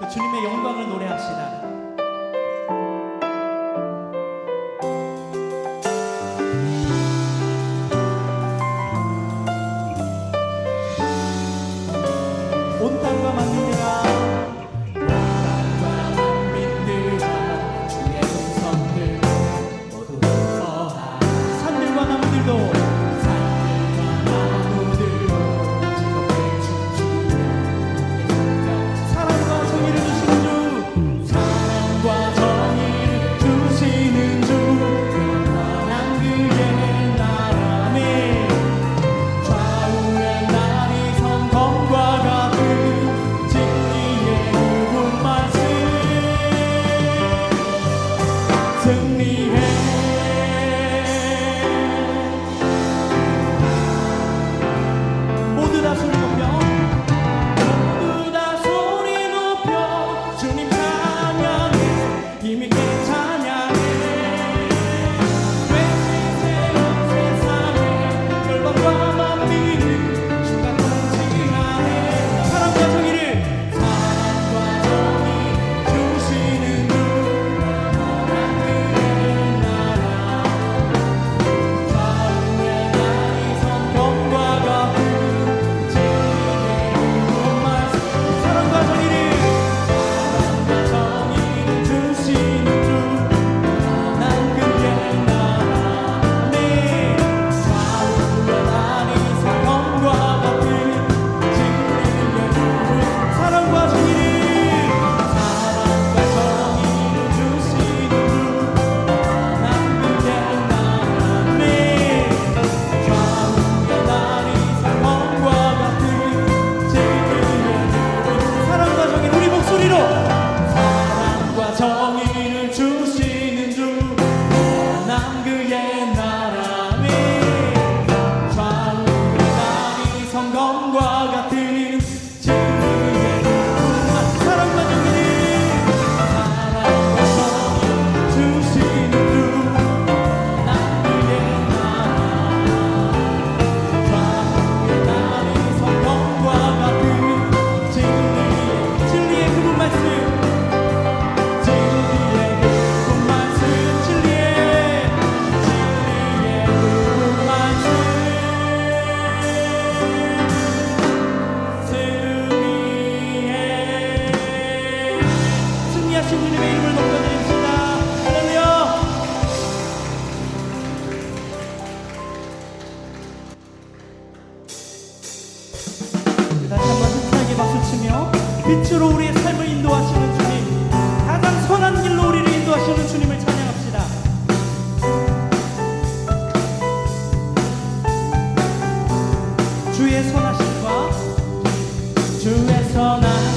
그 주님의 영광을 노래합시다. 온다. 정의는 빛으로 우리의 삶을 인도하시는 주님 가장 선한 길로 우리를 인도하시는 주님을 찬양합시다. 주의 선하심과 주의 선하